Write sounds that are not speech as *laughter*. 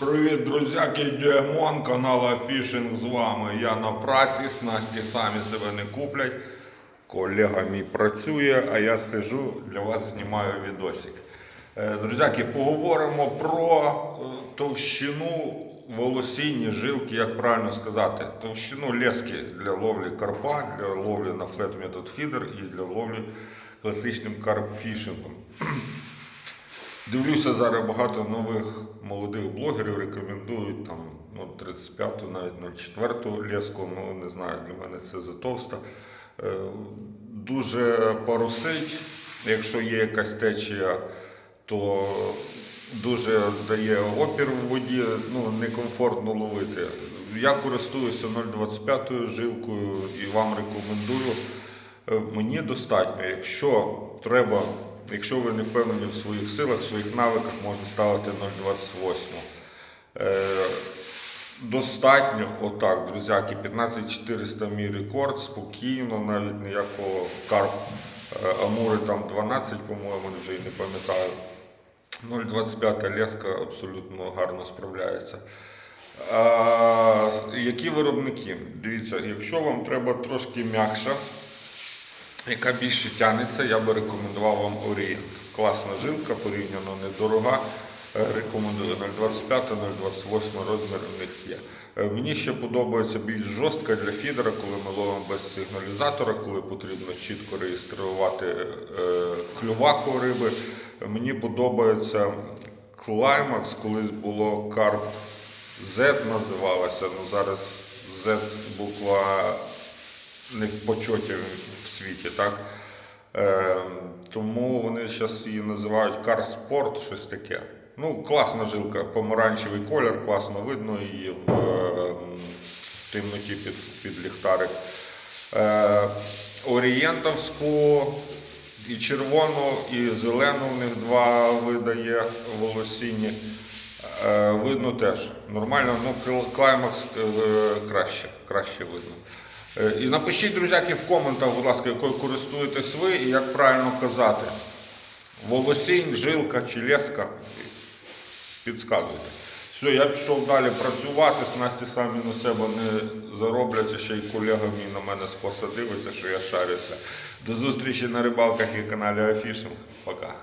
Привіт, друзяки, Діамон, канал Афішинг з вами. Я на праці, снасті самі себе не куплять. Колега мій працює, а я сижу, для вас знімаю відосик. Е, Друзяки, поговоримо про е, товщину волосінні жилки, як правильно сказати, товщину лески для ловлі карпа, для ловлі на флет метод фідер і для ловлі класичним карпфішингом. *clears throat* Дивлюся зараз багато нових молодих блогерів рекомендують там ну, 35-ту, навіть 04-ту леску, ну не знаю, для мене це затовста. Е, Дуже парусить, якщо є якась течія, то дуже дає опір в воді, ну некомфортно ловити. Я користуюся 0,25 жилкою і вам рекомендую. Е, Мені достатньо, якщо треба, якщо ви не впевнені в своїх силах, в своїх навиках, можна ставити 0,28. Достатньо, отак, друзяки, 15400 мій рекорд, спокійно, навіть ніякого карп е, Амури там 12, по-моєму, вже і не пам'ятаю. 0,25 леска абсолютно гарно справляється. А, які виробники? Дивіться, якщо вам треба трошки м'якша, яка більше тягнеться, я би рекомендував вам Orient. Класна жилка, порівняно недорога. Е, Рекомендую 0,25, 0,28 розмір у них є. Е, Мені ще подобається більш жорстка для фідера, коли ми ловимо без сигналізатора, коли потрібно чітко реєструвати е, клювак риби. Е, Мені подобається Climax, колись було Carp Z називалася, ну зараз Z буква не в почоті в світі, так? Е, тому вони зараз її називають Sport, щось таке. Ну, класна жилка, помаранчевий колір, класно видно її в, е, темноті під, під ліхтарик. Е, орієнтовську і червону, і зелену в них два видає волосінні. Е, видно теж. Нормально, ну клаймакс е, краще, краще видно. Е, І напишіть, друзяки, в коментах, будь ласка, якою користуєтесь ви і як правильно казати. Волосінь, жилка чи леска. Підсказуйте. Все, я пішов далі працювати, снасті самі на себе не зароблять, а ще й колега мій на мене спосадивиться, що я шарюся. До зустрічі на рибалках і каналі Афішинг. Пока.